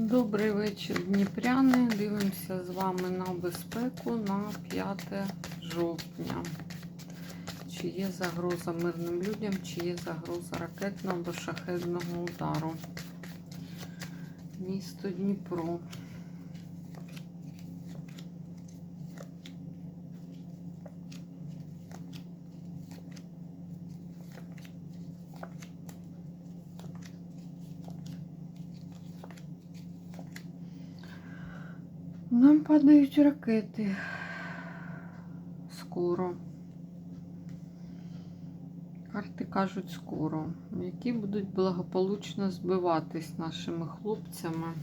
Добрий вечір, Дніпряни. Дивимося з вами на безпеку на 5 жовтня. Чи є загроза мирним людям, чи є загроза ракетного або шахедного удару. Місто Дніпро. Нам падають ракети. Скоро. Карти кажуть скоро, які будуть благополучно збиватись нашими хлопцями.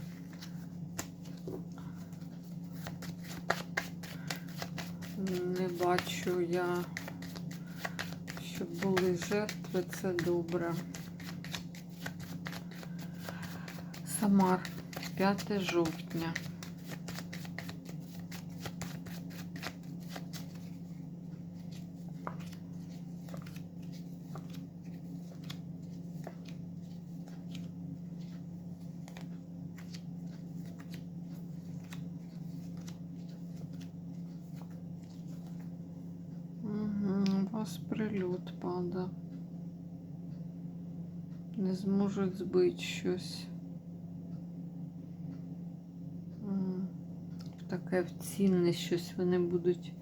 Не бачу я, щоб були жертви, це добре. Самар, 5 жовтня. Вас прильот пада. Не зможуть збити щось. Таке цінне щось вони будуть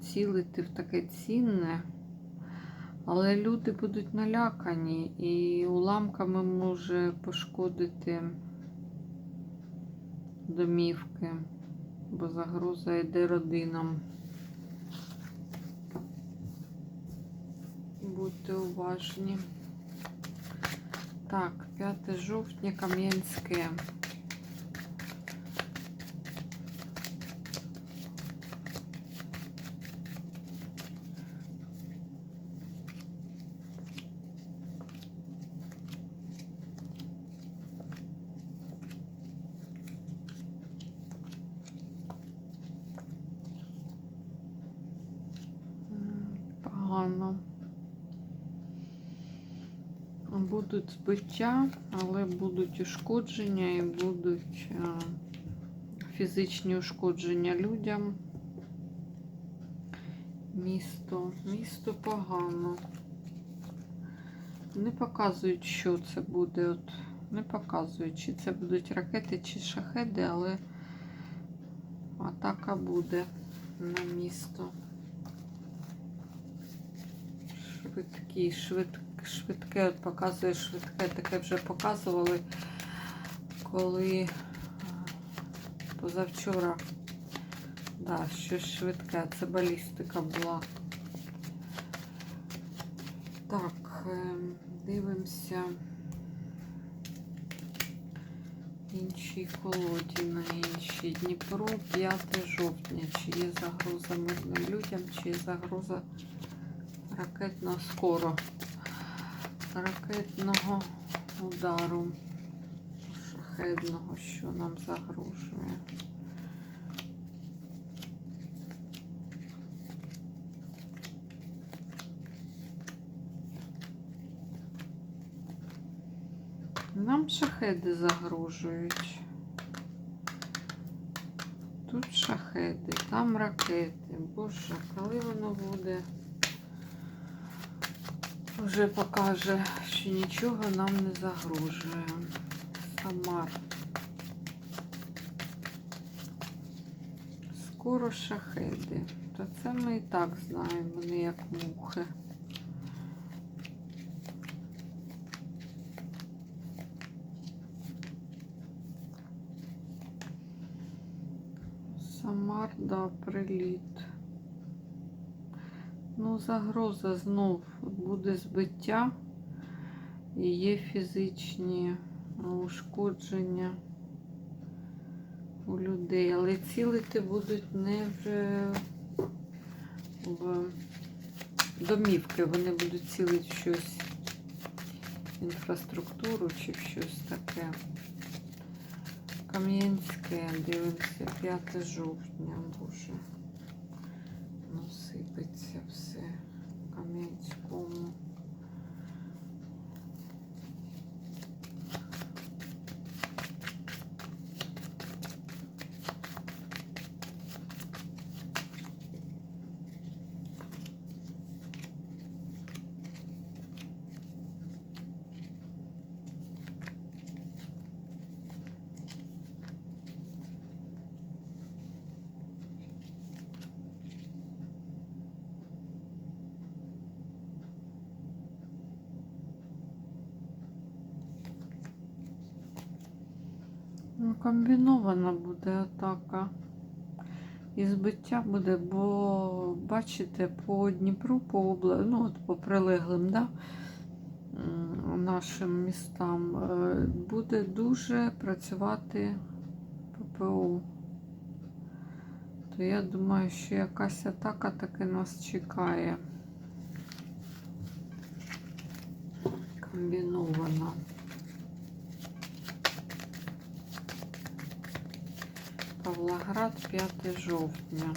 цілити в таке цінне. Але люди будуть налякані і уламками може пошкодити домівки, бо загроза йде родинам. Будьте уважні. Так, 5 жовтня Кам'янське. М, Погано. Будуть збиття, але будуть ушкодження і будуть е, фізичні ушкодження людям. Місто. Місто погано. Не показують, що це буде. От, не показують, чи це будуть ракети, чи шахеди, але атака буде на місто. Швидкі, швидкі швидке, от показує швидке, таке вже показували, коли позавчора, да, щось швидке, це балістика була. Так, ем, дивимося іншій колоді на іншій. Дніпро 5 жовтня. Чи є загроза мирним людям, чи є загроза ракетно скоро ракетного удару шахедного, що нам загрожує. Нам шахеди загрожують. Тут шахеди, там ракети. Боже, коли воно буде? Вже покаже, що нічого нам не загрожує. Самар. Скоро шахеди. Та це ми і так знаємо, вони як мухи. Самар, да, приліт. Ну, загроза знов буде збиття. І є фізичні ушкодження у людей, але цілити будуть не в, в домівки, вони будуть цілити в щось інфраструктуру чи щось таке. Кам'янське, дивимося, 5 жовтня, боже. Ну, сипеться все в Кам'янському. Ну, комбінована буде атака. І збиття буде, бо бачите, по Дніпру, по обла... ну, от по прилеглим, да, нашим містам е, буде дуже працювати ППО. То я думаю, що якась атака таки нас чекає. Комбінована. Павлоград 5 жовтня.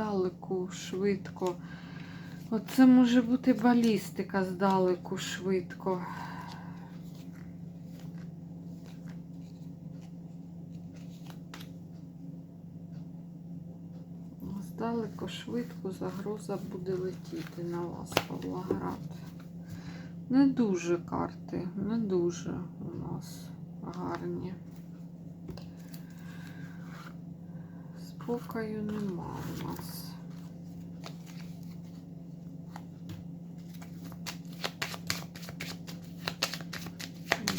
Здалеку швидко. Оце може бути балістика здалеку швидко. Здалеку швидко загроза буде летіти на вас, Павлоград. Не дуже карти, не дуже у нас гарні. Спокою нема у нас.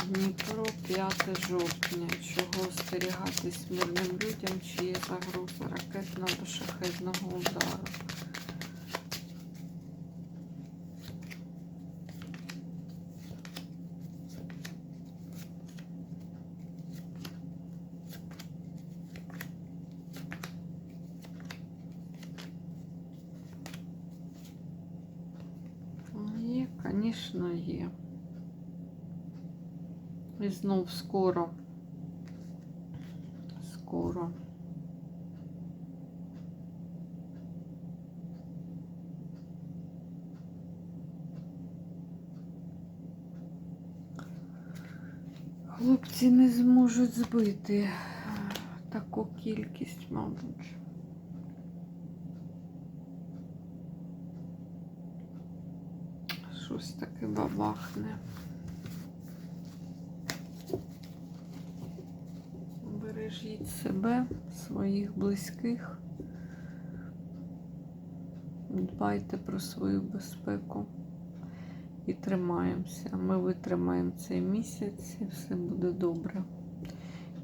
Дніпро 5 жовтня. Чого остерігатись мирним людям, чи є загроза ракетного або шахедного удару? Звісно, є. І знов скоро. Скоро. Хлопці не зможуть збити таку кількість, мабуть. Щось таке бабахне. Бережіть себе, своїх близьких. Дбайте про свою безпеку і тримаємося. Ми витримаємо цей місяць і все буде добре.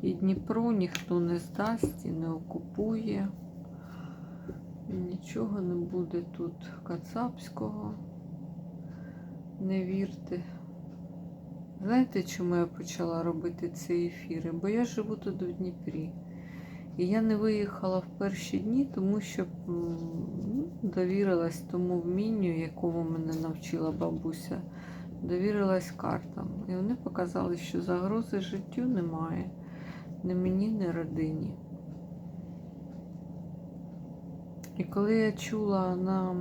І Дніпро ніхто не здасть і не окупує. Нічого не буде тут кацапського. Не вірте. Знаєте, чому я почала робити ці ефіри? Бо я живу тут в Дніпрі. І я не виїхала в перші дні, тому що ну, довірилась тому вмінню, якому мене навчила бабуся. Довірилась картам. І вони показали, що загрози життю немає. Ні мені, ні родині. І коли я чула на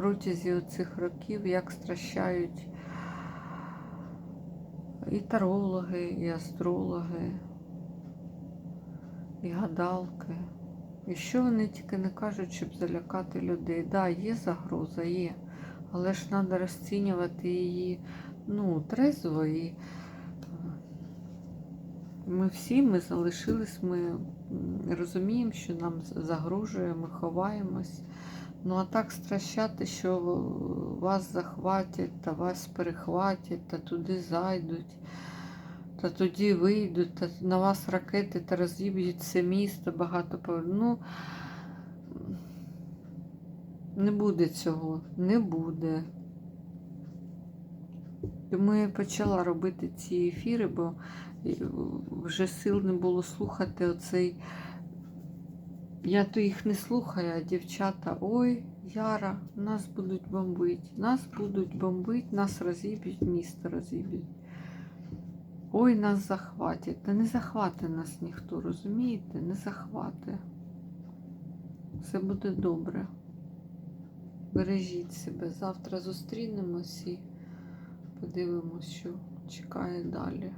протязі оцих років, як стращають і тарологи, і астрологи, і гадалки. І що вони тільки не кажуть, щоб залякати людей. Так, да, є загроза, є. Але ж треба розцінювати її ну, трезво. І е, ми всі ми залишились, ми розуміємо, що нам загрожує, ми ховаємось. Ну, а так стращати, що вас захватять, та вас перехватять, та туди зайдуть, та тоді вийдуть, та на вас ракети та розіб'ють все місто, багато Ну, не буде цього, не буде. Тому я почала робити ці ефіри, бо е, вже сил не було слухати оцей. Я то їх не слухаю, а дівчата, ой, Яра, нас будуть бомбити, нас будуть бомбити, нас розіб'ють, місто розіб'ють. Ой, нас захватять. Та не захвати нас ніхто, розумієте? Не захвати. Все буде добре. Бережіть себе. Завтра зустрінемось і подивимось, що чекає далі.